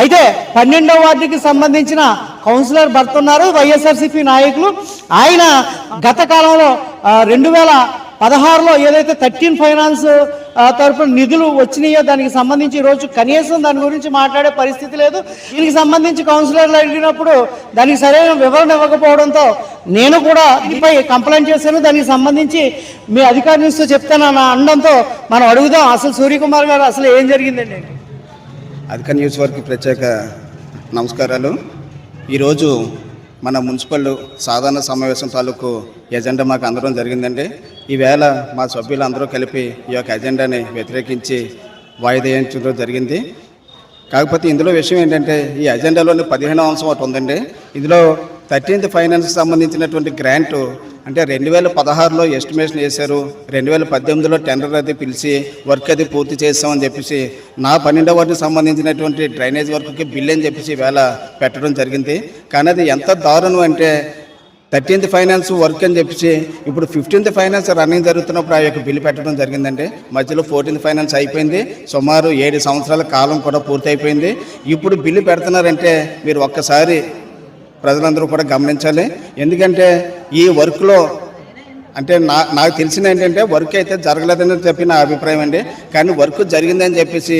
అయితే పన్నెండవ వార్డుకి సంబంధించిన కౌన్సిలర్ భర్త ఉన్నారు వైఎస్ఆర్సీపీ నాయకులు. ఆయన గత కాలంలో రెండు వేల పదహారులో ఏదైతే థర్టీన్ ఫైనాన్స్ తరఫున తరపున నిధులు వచ్చినాయో దానికి సంబంధించి ఈరోజు కనీసం దాని గురించి మాట్లాడే పరిస్థితి లేదు. దీనికి సంబంధించి కౌన్సిలర్లు అడిగినప్పుడు దానికి సరైన వివరణ ఇవ్వకపోవడంతో నేను కూడా దీనిపై కంప్లైంట్ చేశాను. దానికి సంబంధించి మీ అధికారులతో చెప్తానన్న అనడంతో మనం అడుగుదాం. అసలు సూర్యకుమార్ గారు అసలు ఏం జరిగిందండి? అధిక న్యూస్ వారికి ప్రత్యేక నమస్కారాలు. ఈరోజు మన మున్సిపల్ సాధారణ సమావేశం తాలూకు ఎజెండా మాకు అందడం జరిగిందండి. ఈవేళ మా సభ్యులు అందరూ కలిపి ఈ యొక్క ఎజెండాని వ్యతిరేకించి వాయిదా వేయించడం జరిగింది. కాకపోతే ఇందులో విషయం ఏంటంటే ఈ ఎజెండాలోని పదిహేనవ అంశం ఒకటి ఉందండి. ఇందులో థర్టీన్త్ ఫైనాన్స్కి సంబంధించినటువంటి గ్రాంట్ అంటే రెండు వేల పదహారులో ఎస్టిమేషన్ వేశారు రెండు వేల పద్దెనిమిదిలో టెండర్ అది పిలిచి వర్క్ అది పూర్తి చేస్తామని చెప్పేసి నా పన్నెండవ వాటికి సంబంధించినటువంటి డ్రైనేజ్ వర్క్కి బిల్ అని చెప్పేసి వేళ పెట్టడం జరిగింది. కానీ అది ఎంత దారుణం అంటే థర్టీన్త్ ఫైనాన్స్ వర్క్ అని చెప్పేసి ఇప్పుడు ఫిఫ్టీన్త్ ఫైనాన్స్ రన్నింగ్ జరుగుతున్నప్పుడు ఆ యొక్క బిల్లు పెట్టడం జరిగిందండి. మధ్యలో ఫోర్టీన్త్ ఫైనాన్స్ అయిపోయింది. సుమారు ఏడు సంవత్సరాల కాలం కూడా పూర్తయిపోయింది. ఇప్పుడు బిల్లు పెడుతున్నారంటే మీరు ఒక్కసారి ప్రజలందరూ కూడా గమనించాలి. ఎందుకంటే ఈ వర్క్లో అంటే నా నాకు తెలిసిన ఏంటంటే వర్క్ అయితే జరగలేదని చెప్పి నా అభిప్రాయం అండి. కానీ వర్క్ జరిగిందని చెప్పేసి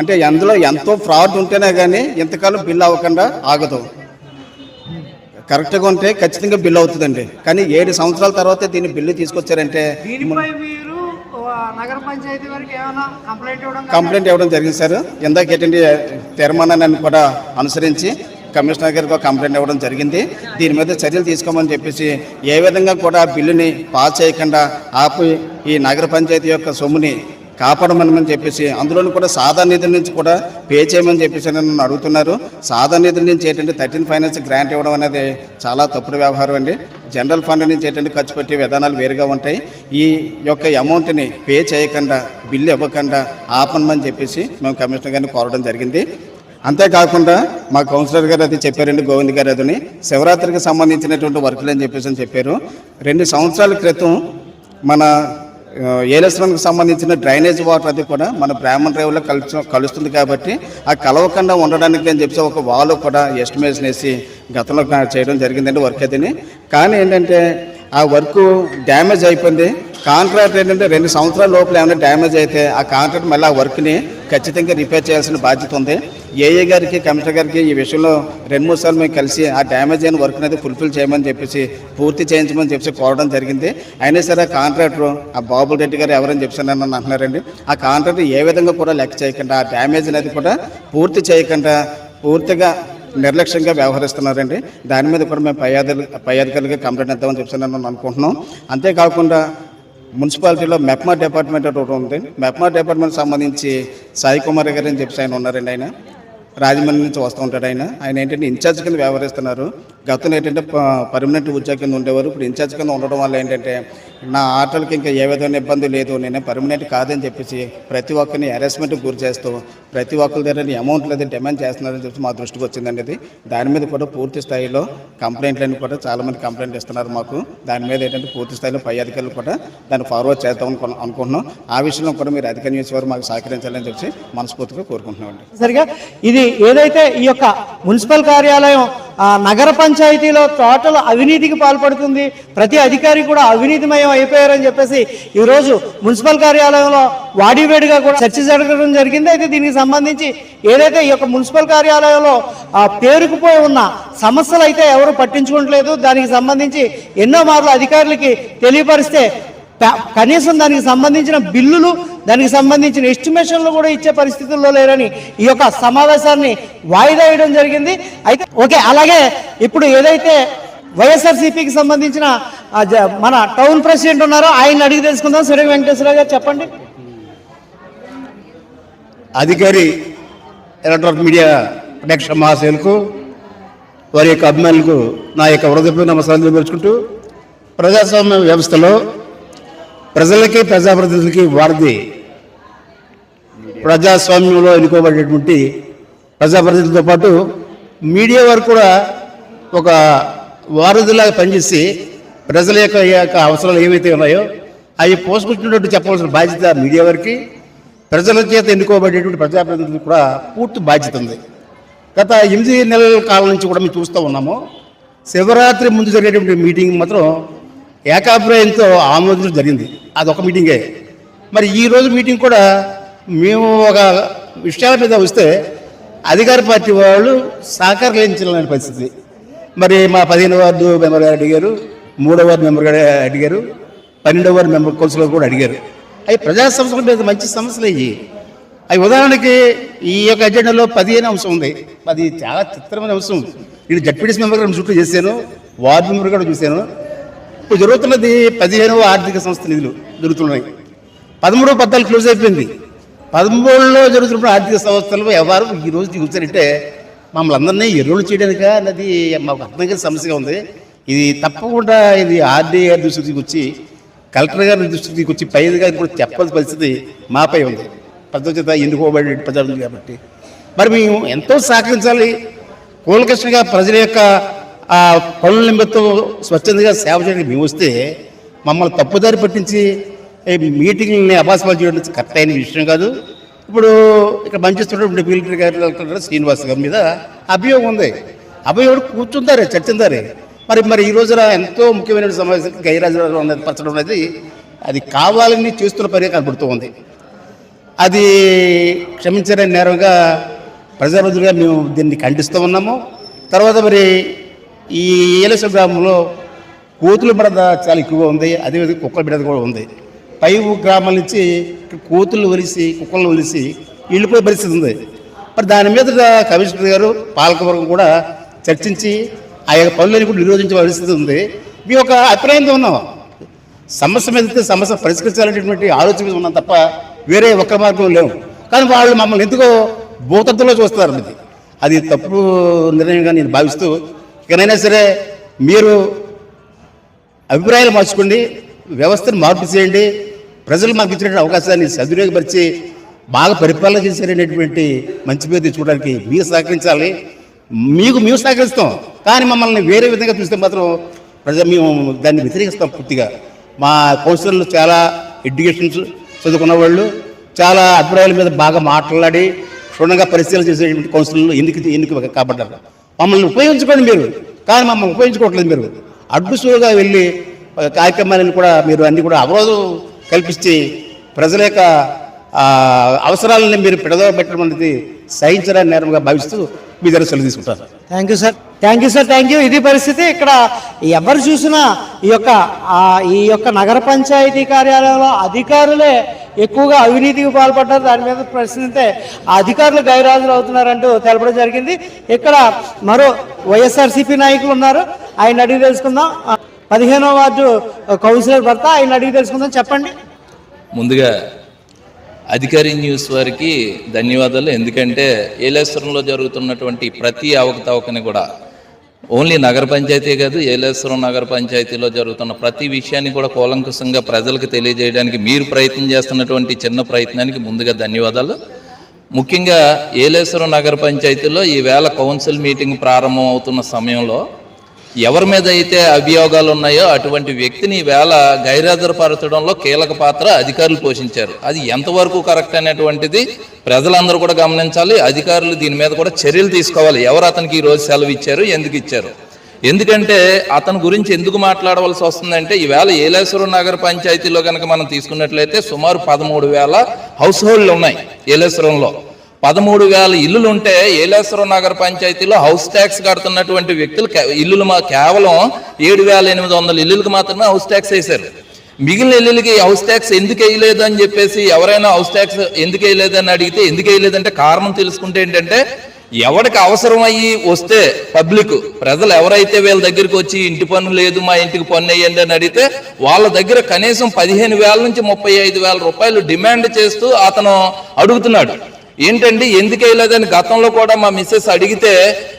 అంటే అందులో ఎంతో ఫ్రాడ్ ఉంటేనే కానీ ఇంతకాలం బిల్ అవ్వకుండా ఆగదు. కరెక్ట్గా ఉంటే ఖచ్చితంగా బిల్ అవుతుందండి. కానీ ఏడు సంవత్సరాల తర్వాత దీన్ని బిల్లు తీసుకొచ్చారంటే కంప్లైంట్ ఇవ్వడం జరిగింది సార్. ఇందాక ఏంటంటే తీర్మానాన్ని కూడా అనుసరించి కమిషనర్ గారికి ఒక కంప్లైంట్ ఇవ్వడం జరిగింది. దీని మీద చర్యలు తీసుకోమని చెప్పేసి ఏ విధంగా కూడా బిల్లుని పాస్ చేయకుండా ఆపి ఈ నగర పంచాయతీ యొక్క సొమ్ముని కాపాడమని చెప్పేసి అందులోని కూడా సాధారణ నిధుల నుంచి కూడా పే చేయమని చెప్పేసి నన్ను అడుగుతున్నారు. సాధారణ నిధుల నుంచి ఏంటంటే థర్టీన్ ఫైనాన్స్ గ్రాంట్ ఇవ్వడం అనేది చాలా తప్పుడు వ్యవహారం అండి. జనరల్ ఫండ్ నుంచి ఏంటంటే ఖర్చు పెట్టే విధానాలు వేరుగా ఉంటాయి. ఈ యొక్క అమౌంట్ని పే చేయకుండా బిల్లు ఇవ్వకుండా ఆపనమని చెప్పేసి మేము కమిషనర్ గారిని కోరడం జరిగింది. అంతేకాకుండా మా కౌన్సిలర్ గారు అది చెప్పారండి గోవింద్ గారు అదని. శివరాత్రికి సంబంధించినటువంటి వర్కులు అని చెప్పేసి అని చెప్పారు. రెండు సంవత్సరాల క్రితం మన ఆ, ఏలేశ్వరానికి సంబంధించిన డ్రైనేజ్ వాటర్ అది కూడా మన బ్రాహ్మణ రేవులో కలుస్తు కలుస్తుంది కాబట్టి ఆ కలవకుండా ఉండడానికి అని చెప్పి ఒక వాల్ కూడా ఎస్టిమేషన్ వేసి గతంలో చేయడం జరిగిందండి వర్క్ అదిని. కానీ ఏంటంటే ఆ వర్క్ డ్యామేజ్ అయిపోయింది. కాంట్రాక్ట్ ఏంటంటే రెండు సంవత్సరాల లోపల ఏమైనా డ్యామేజ్ అయితే ఆ కాంట్రాక్ట్ మళ్ళీ ఆ వర్క్ని ఖచ్చితంగా రిపేర్ చేయాల్సిన బాధ్యత ఉంది. ఏఏ గారికి కమిషనర్ గారికి ఈ విషయంలో రెండు మూడు సార్లు మేము కలిసి ఆ డ్యామేజ్ అయిన వర్క్ అనేది ఫుల్ఫిల్ చేయమని చెప్పేసి పూర్తి చేయించమని చెప్పేసి కోరడం జరిగింది. అయినా సరే ఆ కాంట్రాక్టర్ ఆ బాబుల్ రెడ్డి గారు ఎవరని చెప్పేసి నన్ను అంటున్నారండి. ఆ కాంట్రాక్టర్ ఏ విధంగా కూడా లెక్క చేయకుండా ఆ డ్యామేజ్ అనేది కూడా పూర్తి చేయకుండా పూర్తిగా నిర్లక్ష్యంగా వ్యవహరిస్తున్నారండి. దాని మీద కూడా మేము పై అధికారులు పై అధికారులకి కంప్లైంట్ ఇద్దామని చెప్పి నేను అనుకుంటున్నాం. అంతేకాకుండా మున్సిపాలిటీలో మెప్మా డిపార్ట్మెంట్ ఒకటి ఉంది. మెప్మా డిపార్ట్మెంట్ సంబంధించి సాయి కుమార్ గారు అని చెప్పి ఆయన ఉన్నారండి ఆయన. రాజమండ్రి నుంచి వస్తూ ఉంటాడు ఆయన. ఆయన ఏంటంటే ఇన్ఛార్జ్ కింద వ్యవహరిస్తున్నారు. గతంలో ఏంటంటే పర్మనెంట్ ఉద్యోగం కింద ఉండేవారు. ఇప్పుడు ఇన్ఛార్జ్ కింద ఉండడం వల్ల ఏంటంటే నా ఆటలకి ఇంకా ఏ విధమైన ఇబ్బంది లేదు. నేను పర్మనెంట్ కాదని చెప్పేసి ప్రతి ఒక్కరిని హెరాస్మెంట్కి గురి చేస్తూ ప్రతి ఒక్కరి దగ్గర అమౌంట్ లేదు డిమాండ్ చేస్తున్నారని చెప్పి మా దృష్టికి వచ్చిందండి దాని మీద కూడా పూర్తి స్థాయిలో కంప్లైంట్లని కూడా చాలామంది కంప్లైంట్ ఇస్తున్నారు మాకు. దాని మీద ఏంటంటే పూర్తి స్థాయిలో పై అధికారులు కూడా దాన్ని ఫార్వర్డ్ చేద్దాం అనుకు- అనుకుంటున్నాం. ఆ విషయంలో కూడా మీరు అధిక న్యూస్ వారు మాకు సహకరించాలని చెప్పి మనస్ఫూర్తిగా కోరుకుంటున్నామండి. సరిగా ఇది ఏదైతే ఈ యొక్క మున్సిపల్ కార్యాలయం నగర పంచాయతీలో టోటల్ అవినీతికి పాల్పడుతుంది. ప్రతి అధికారి కూడా అవినీతిమయం అయిపోయారని చెప్పేసి ఈరోజు మున్సిపల్ కార్యాలయంలో వాడివేడిగా కూడా చర్చ జరగడం జరిగింది. అయితే దీనికి సంబంధించి ఏదైతే ఈ యొక్క మున్సిపల్ కార్యాలయంలో పేరుకుపోయి ఉన్న సమస్యలు అయితే ఎవరు పట్టించుకోవట్లేదు. దానికి సంబంధించి ఎన్నో మార్లు అధికారులకి తెలియపరిస్తే కనీసం దానికి సంబంధించిన బిల్లులు దానికి సంబంధించిన ఎస్టిమేషన్లు కూడా ఇచ్చే పరిస్థితుల్లో లేరని ఈ యొక్క సమావేశాన్ని వాయిదా వేయడం జరిగింది. అయితే ఓకే అలాగే ఇప్పుడు ఏదైతే వైఎస్ఆర్సీపీకి సంబంధించిన మన టౌన్ ప్రెసిడెంట్ ఉన్నారో ఆయన అడిగి తెలుసుకుందాం. సిరి వెంకటేశ్వర గారు చెప్పండి. అధికారి ఎలక్ట్రానిక్ మీడియా ప్రత్యక్ష మహాశయులకు వారి యొక్క అభిమానులకు నా యొక్క హృదయపూర్వ నమస్కారం తెలుపుకుంటూ ప్రజాస్వామ్య వ్యవస్థలో ప్రజలకి ప్రజాప్రతినిధులకి వారిది ప్రజాస్వామ్యంలో ఎన్నుకోబడేటువంటి ప్రజాప్రతినిధులతో పాటు మీడియా వారు కూడా ఒక వారధిలాగా పనిచేసి ప్రజల యొక్క యొక్క అవసరాలు ఏవైతే ఉన్నాయో అవి పోసుకుంటున్నట్టు చెప్పవలసిన బాధ్యత మీడియా వారికి. ప్రజల చేత ఎన్నుకోబడేటువంటి ప్రజాప్రతినిధులకు కూడా పూర్తి బాధ్యత ఉంది. గత ఎనిమిది నెలల కాలం నుంచి కూడా మేము చూస్తూ ఉన్నాము. శివరాత్రి ముందు జరిగేటువంటి మీటింగ్ మాత్రం ఏకాభిప్రాయంతో ఆమోదం జరిగింది. అదొక మీటింగే. మరి ఈ రోజు మీటింగ్ కూడా మేము ఒక విషయాల మీద వస్తే అధికార పార్టీ వాళ్ళు సహకరించలేని పరిస్థితి. మరి మా పదిహేను వార్డు మెంబర్ గారు అడిగారు మూడో వార్డు మెంబర్ గారు అడిగారు పన్నెండో వార్డు మెంబర్ కౌన్సిలర్ కూడా అడిగారు. అవి ప్రజా సమస్యల మీద మంచి సమస్యలు అయ్యి అవి ఉదాహరణకి ఈ యొక్క అజెండాలో పదిహేను అంశం ఉంది. అది చాలా చిత్రమైన అంశం. నేను జడ్పీడీసీ మెంబర్ గారు చుట్టూ చేశాను వార్డు మెంబర్ కూడా చూశాను. ఇప్పుడు జరుగుతున్నది పదిహేనవ ఆర్థిక సంస్థ నిధులు జరుగుతున్నాయి. పదమూడు పద్నాలుగు క్లోజ్ అయిపోయింది. పదమూడులో జరుగుతున్న ఆర్థిక సంస్థలు ఎవరు ఈ రోజు కూర్చొనంటే మమ్మల్ని అందరినీ ఎరువులు చేయడానిక అన్నది మాకు అర్థం కాని సమస్యగా ఉంది. ఇది తప్పకుండా ఇది ఆర్డీఏ గారి దృష్టికి వచ్చి కలెక్టర్ గారి దృష్టికి వచ్చి పై గారికి కూడా చెప్పాల్సిన పరిస్థితి మాపై ఉంది. ప్రజల ఎన్నుకోబడి ప్రజలు కాబట్టి. మరి మేము ఎంతో సహకరించాలి. కూలకృష్ణగా ప్రజల యొక్క ఆ పనుల నిమిత్తం స్వచ్ఛందంగా సేవ చేయడానికి మేము వస్తే మమ్మల్ని తప్పుదారి పట్టించి మీటింగ్ని అభాసపాలు చేయడం కరెక్ట్ అయిన విషయం కాదు. ఇప్పుడు ఇక్కడ మంచిస్తున్నటువంటి మిలిటరీ గారు శ్రీనివాస్ గారి మీద. అభియోగం ఉంది. అభియోగం కూర్చుంటారే చర్చిందారే మరి మరి ఈ రోజున ఎంతో ముఖ్యమైన సమావేశం గైరాజు పరచడం అనేది అది కావాలని చేస్తున్న పని కనబడుతూ ఉంది. అది క్షమించని నేరంగా ప్రజాప్రతినిధులుగా మేము దీన్ని ఖండిస్తూ ఉన్నాము. తర్వాత మరి ఈ ఏలస గ్రామంలో కోతుల బిడద చాలా ఎక్కువగా ఉంది. అదేవిధంగా కుక్కల బిడద కూడా ఉంది. పై గ్రామాల నుంచి కోతులు వలిసి కుక్కలను వలిసి వెళ్ళిపోయే పరిస్థితి ఉంది. మరి దాని మీద కమిషనర్ గారు పాలకవర్గం కూడా చర్చించి ఆ యొక్క పనులను కూడా నిరోధించే పరిస్థితి ఉంది. మీ ఒక అభిప్రాయంతో ఉన్నాం సమస్య మీద సమస్య పరిష్కరించాలనేటువంటి ఆలోచన మీద ఉన్నాం తప్ప వేరే ఒక్క మార్గం లేవు. కానీ వాళ్ళు మమ్మల్ని ఎందుకో భూతత్వంలో చూస్తారు అది అది తప్పు నిర్ణయంగా నేను భావిస్తూ ఇకనైనా సరే మీరు అభిప్రాయాలు మార్చుకోండి వ్యవస్థను మార్పు చేయండి ప్రజలు మాకు ఇచ్చినటువంటి అవకాశాన్ని సద్వినియోగపరిచి బాగా పరిపాలన చేసేటటువంటి మంచి పేరు తెచ్చుకోవడానికి మీరు సహకరించాలి. మీకు మేము సహకరిస్తాం కానీ మమ్మల్ని వేరే విధంగా చూస్తే మాత్రం ప్రజలు మేము దాన్ని వ్యతిరేకిస్తాం పూర్తిగా. మా కౌన్సిలర్లు చాలా ఎడ్యుకేషన్స్ చదువుకున్న వాళ్ళు చాలా అభిప్రాయాల మీద బాగా మాట్లాడి క్షుణ్ణంగా పరిశీలన చేసేటువంటి కౌన్సిలర్లు ఎన్నిక ఎన్నిక కాబడ్డారు? మమ్మల్ని ఉపయోగించుకోండి మీరు. కానీ మమ్మల్ని ఉపయోగించుకోవట్లేదు మీరు. అడ్డుసులుగా వెళ్ళి కార్యక్రమాలను కూడా మీరు అన్ని కూడా అవరోధం కల్పించి ప్రజల యొక్క అవసరాలని మీరు పిడదో పెట్టడం అనేది సహించడానికి నేరంగా భావిస్తూ మీ దగ్గర సెలవు తీసుకుంటారు thank you sir thank you sir thank you ఇది పరిస్థితి ఇక్కడ ఎవరు చూసినా ఈ యొక్క ఈ యొక్క నగర పంచాయతీ కార్యాలయంలో అధికారులే ఎక్కువగా అవినీతికి పాల్పడ్డారు. దాని మీద ప్రశ్నిస్తే ఆ అధికారులు గైరాజులు అవుతున్నారంటూ తెలపడం జరిగింది. ఇక్కడ మరో వైఎస్ఆర్సీపీ నాయకులు ఉన్నారు. ఆయన అడిగి తెలుసుకుందాం. పదిహేనో వార్డు కౌన్సిలర్ భర్త ఆయన అడిగి తెలుసుకుందాం. చెప్పండి. ముందుగా అధికారి న్యూస్ వారికి ధన్యవాదాలు. ఎందుకంటే ఏలేశ్వరంలో జరుగుతున్నటువంటి ప్రతి అవకతవకని కూడా ఓన్లీ నగర పంచాయతీ కాదు ఏలేశ్వరం నగర పంచాయతీలో జరుగుతున్న ప్రతి విషయాన్ని కూడా కూలంకుషంగా ప్రజలకు తెలియజేయడానికి మీరు ప్రయత్నం చేస్తున్నటువంటి చిన్న ప్రయత్నానికి ముందుగా ధన్యవాదాలు. ముఖ్యంగా ఏలేశ్వరం నగర పంచాయతీలో ఈవేళ కౌన్సిల్ మీటింగ్ ప్రారంభం అవుతున్న సమయంలో ఎవరి మీద అయితే అభియోగాలు ఉన్నాయో అటువంటి వ్యక్తిని ఈవేళ గైరాజరపరచడంలో కీలక పాత్ర అధికారులు పోషించారు. అది ఎంతవరకు కరెక్ట్ అనేటువంటిది ప్రజలందరూ కూడా గమనించాలి. అధికారులు దీని మీద కూడా చర్యలు తీసుకోవాలి. ఎవరు అతనికి ఈ రోజు సెలవు ఇచ్చారు? ఎందుకు ఇచ్చారు? ఎందుకంటే అతని గురించి ఎందుకు మాట్లాడవలసి వస్తుందంటే ఈవేళ ఏలేశ్వరం నగర పంచాయతీలో కనుక మనం తీసుకున్నట్లయితే సుమారు పదమూడు వేల హౌస్ హోల్డ్లు ఉన్నాయి ఏలేశ్వరంలో. పదమూడు వేల ఇల్లులు ఉంటే ఏలేశ్వరం నగర పంచాయతీలో హౌస్ ట్యాక్స్ కడుతున్నటువంటి వ్యక్తులు కే- ఇల్లులు మా కేవలం ఏడు వేల ఎనిమిది వందల ఇల్లులకు మాత్రమే హౌస్ ట్యాక్స్ వేశారు. మిగిలిన ఇల్లులకి హౌస్ ట్యాక్స్ ఎందుకు వేయలేదు అని చెప్పేసి ఎవరైనా హౌస్ ట్యాక్స్ ఎందుకు వేయలేదని అడిగితే ఎందుకు వేయలేదంటే కారణం తెలుసుకుంటే ఏంటంటే ఎవరికి అవసరం అయ్యి వస్తే పబ్లిక్ ప్రజలు ఎవరైతే వీళ్ళ దగ్గరికి వచ్చి ఇంటి పన్ను లేదు మా ఇంటికి పన్ను వేయండి అని అడిగితే వాళ్ళ దగ్గర కనీసం పదిహేను వేల నుంచి ముప్పై ఐదు వేల రూపాయలు డిమాండ్ చేస్తూ అతను అడుగుతున్నాడు. ఏంటండి ఎందుకు వేయలేదని గతంలో కూడా మా మిస్సెస్ అడిగితే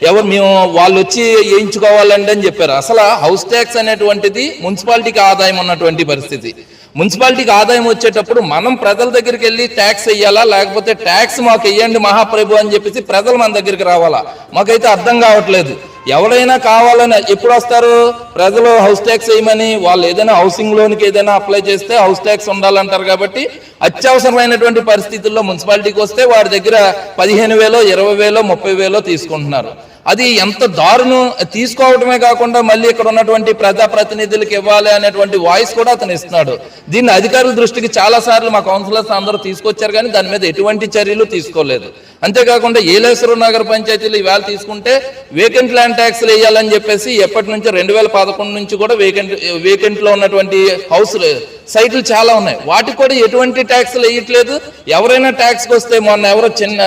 ఎవరు మేము వాళ్ళు వచ్చి వేయించుకోవాలండి అని చెప్పారు. అసలు హౌస్ ట్యాక్స్ అనేటువంటిది మున్సిపాలిటీకి ఆదాయం ఉన్నటువంటి పరిస్థితి. మున్సిపాలిటీకి ఆదాయం వచ్చేటప్పుడు మనం ప్రజల దగ్గరికి వెళ్ళి ట్యాక్స్ వెయ్యాలా లేకపోతే ట్యాక్స్ మాకు వెయ్యండి మహాప్రభు అని చెప్పేసి ప్రజలు మన దగ్గరికి రావాలా? మాకైతే అర్థం కావట్లేదు. ఎవరైనా కావాలని ఎప్పుడు వస్తారు? ప్రజలు హౌస్ ట్యాక్స్ వేయమని వాళ్ళు ఏదైనా హౌసింగ్ లోన్కి ఏదైనా అప్లై చేస్తే హౌస్ ట్యాక్స్ ఉండాలంటారు కాబట్టి అత్యవసరమైనటువంటి పరిస్థితుల్లో మున్సిపాలిటీకి వస్తే వారి దగ్గర పదిహేను వేలో ఇరవై వేలో ముప్పై వేలో తీసుకుంటున్నారు. అది ఎంత దారుణం తీసుకోవడమే కాకుండా మళ్ళీ ఇక్కడ ఉన్నటువంటి ప్రజాప్రతినిధులకు ఇవ్వాలి అనేటువంటి వాయిస్ కూడా అతను ఇస్తున్నాడు. దీన్ని అధికారుల దృష్టికి చాలా సార్లు మా కౌన్సిలర్స్ అందరూ తీసుకొచ్చారు కానీ దాని మీద ఎటువంటి చర్యలు తీసుకోలేదు. అంతేకాకుండా ఏలేశ్వరం నగర పంచాయతీలు ఇవాళ తీసుకుంటే వేకెంట్ ల్యాండ్ ట్యాక్స్లు వేయాలని చెప్పేసి ఎప్పటి నుంచి రెండు వేల పదకొండు నుంచి కూడా వేకెంట్ వేకెంట్లో ఉన్నటువంటి హౌస్ సైట్లు చాలా ఉన్నాయి. వాటికి కూడా ఎటువంటి ట్యాక్స్లు వేయట్లేదు. ఎవరైనా ట్యాక్స్కి వస్తే మొన్న ఎవరో చిన్న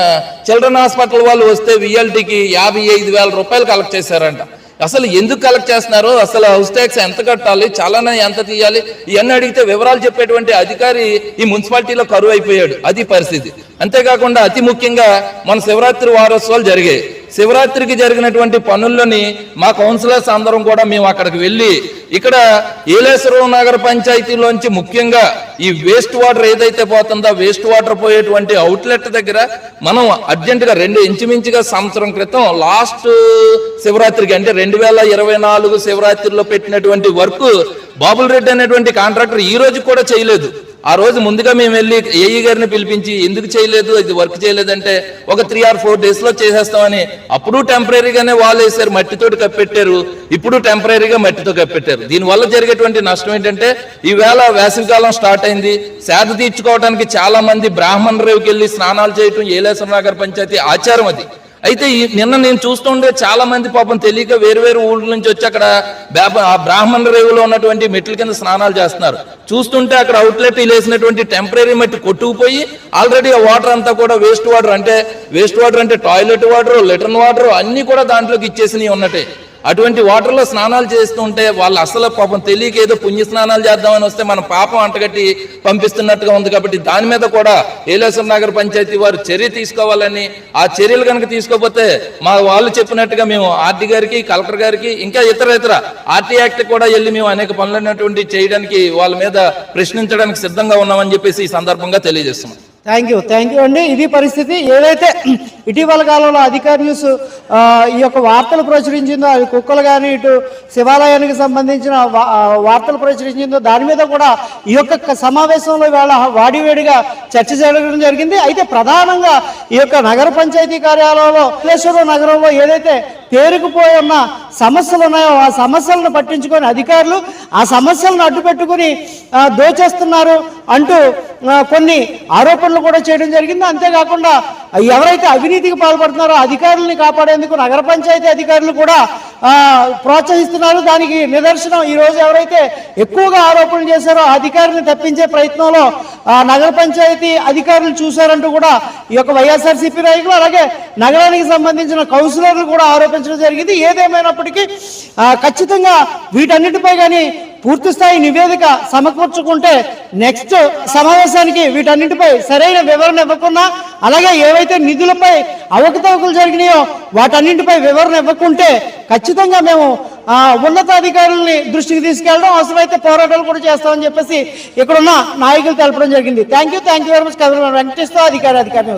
చిల్డ్రన్ హాస్పిటల్ వాళ్ళు వస్తే విఎల్టీకి యాభై ఐదు వేల రూపాయలు కలెక్ట్ చేశారంట. అసలు ఎందుకు కలెక్ట్ చేస్తున్నారు అసలు హౌస్ ట్యాక్స్ ఎంత కట్టాలి చలన ఎంత తీయాలి ఇవన్నీ అడిగితే వివరాలు చెప్పేటువంటి అధికారి ఈ మున్సిపాలిటీలో కరువు అయిపోయాడు. అది పరిస్థితి. అంతేకాకుండా అతి ముఖ్యంగా మన శివరాత్రి వారోత్సవాలు జరిగాయి. శివరాత్రికి జరిగినటువంటి పనుల్లోని మా కౌన్సిలర్స్ అందరం కూడా మేము అక్కడికి వెళ్ళి ఇక్కడ ఏలేశ్వరం నగర పంచాయతీలోంచి ముఖ్యంగా ఈ వేస్ట్ వాటర్ ఏదైతే పోతుందో వేస్ట్ వాటర్ పోయేటువంటి అవుట్లెట్ దగ్గర మనం అర్జెంటుగా రెండు ఇంచుమించుగా సంవత్సరం క్రితం లాస్ట్ శివరాత్రికి అంటే రెండు వేల ఇరవై నాలుగు శివరాత్రిలో పెట్టినటువంటి వర్క్ బాబుల్ రెడ్డి అనేటువంటి కాంట్రాక్టర్ ఈ రోజు కూడా చేయలేదు. ఆ రోజు ముందుగా మేము వెళ్ళి ఏఈ గారిని పిలిపించి ఎందుకు చేయలేదు? ఇది వర్క్ చేయలేదంటే ఒక త్రీ ఆర్ ఫోర్ డేస్లో చేసేస్తామని. అప్పుడు టెంపరీగానే వాళ్ళు వేసారు మట్టితోటి కప్పెట్టారు. ఇప్పుడు టెంపరీగా మట్టితో కప్పెట్టారు. దీనివల్ల జరిగేటువంటి నష్టం ఏంటంటే ఈవేళ వేసవికాలం స్టార్ట్ అయింది. సేద తీర్చుకోవడానికి చాలా మంది బ్రాహ్మణ రేవుకి వెళ్ళి స్నానాలు చేయటం ఏలేశ్వర నగర్ పంచాయతీ ఆచారం అది. అయితే నిన్న నేను చూస్తుండే చాలా మంది పాపం తెలియక వేరు వేరు ఊళ్ళ నుంచి వచ్చి అక్కడ బేప- ఆ బ్రాహ్మణ రేవులో ఉన్నటువంటి మెట్ల కింద స్నానాలు చేస్తున్నారు. చూస్తుంటే అక్కడ అవుట్లెట్ వేసినటువంటి టెంపరీ మట్టి కొట్టుకుపోయి ఆల్రెడీ ఆ వాటర్ అంతా కూడా వేస్ట్ వాటర్ అంటే వేస్ట్ వాటర్ అంటే టాయిలెట్ వాటర్ లిటర్న్ వాటర్ అన్ని కూడా దాంట్లోకి ఇచ్చేసినవి ఉన్నట్టే. అటువంటి వాటర్లో స్నానాలు చేస్తుంటే వాళ్ళు అసలు పాపం తెలియక ఏదో పుణ్య స్నానాలు చేద్దామని వస్తే మన పాపం అంటగట్టి పంపిస్తున్నట్టుగా ఉంది కాబట్టి దాని మీద కూడా ఏలేశ్వర నగర పంచాయతీ వారు చర్య తీసుకోవాలని ఆ చర్యలు కనుక తీసుకోకపోతే మా వాళ్ళు చెప్పినట్టుగా మేము ఆర్టీ గారికి కలెక్టర్ గారికి ఇంకా ఇతర ఇతర ఆర్టీ యాక్ట్ కూడా వెళ్ళి మేము అనేక పనులైనటువంటి చేయడానికి వాళ్ళ మీద ప్రశ్నించడానికి సిద్ధంగా ఉన్నామని చెప్పేసి ఈ సందర్భంగా తెలియజేస్తున్నాం. థ్యాంక్ యూ థ్యాంక్ యూ అండి. ఇది పరిస్థితి ఏదైతే ఇటీవల కాలంలో అధికార న్యూస్ ఈ యొక్క వార్తలు ప్రచురించిందో అవి కుక్కలు కానీ ఇటు శివాలయానికి సంబంధించిన వార్తలు ప్రచురించిందో దాని మీద కూడా ఈ యొక్క సమావేశంలో ఇవాళ వాడివేడిగా చర్చ జరగడం జరిగింది. అయితే ప్రధానంగా ఈ యొక్క నగర పంచాయతీ కార్యాలయంలో విశ్వేశ్వరం నగరంలో ఏదైతే పేరుకుపోయి ఉన్న సమస్యలు ఉన్నాయో ఆ సమస్యలను పట్టించుకొని అధికారులు ఆ సమస్యలను అడ్డుపెట్టుకుని దోచేస్తున్నారు అంటూ కొన్ని ఆరోపణలు కూడా చేయడం జరిగింది. అంతేకాకుండా ఎవరైతే అవినీతికి పాల్పడుతున్నారో అధికారుల్ని కాపాడేందుకు నగర పంచాయతీ అధికారులు కూడా ప్రోత్సహిస్తున్నారు. దానికి నిదర్శనం ఈరోజు ఎవరైతే ఎక్కువగా ఆరోపణలు చేశారో ఆ అధికారిని తప్పించే ప్రయత్నంలో నగర పంచాయతీ అధికారులు చూశారంటూ కూడా ఈ యొక్క వైఎస్ఆర్సీపీ నాయకులు అలాగే నగరానికి సంబంధించిన కౌన్సిలర్లు కూడా ఆరోపించడం జరిగింది. ఏదేమైనప్పటికీ ఖచ్చితంగా వీటన్నిటిపై కానీ పూర్తిస్థాయి నివేదిక సమకూర్చుకుంటే నెక్స్ట్ సమావేశానికి వీటన్నిటిపై సరైన వివరణ ఇవ్వకుండా అలాగే ఏవైతే నిధులపై అవకతవకలు జరిగినాయో వాటన్నింటిపై వివరణ ఇవ్వకుంటే ఖచ్చితంగా మేము ఆ, ఉన్నతాధికారుల్ని దృష్టికి తీసుకెళ్ళడం అవసరమైతే పోరాటాలు కూడా చేస్తామని చెప్పేసి ఇక్కడున్న నాయకులు తెలపడం జరిగింది. Thank you thank you very much Kavitha Venkateswara అధికారి అధికారి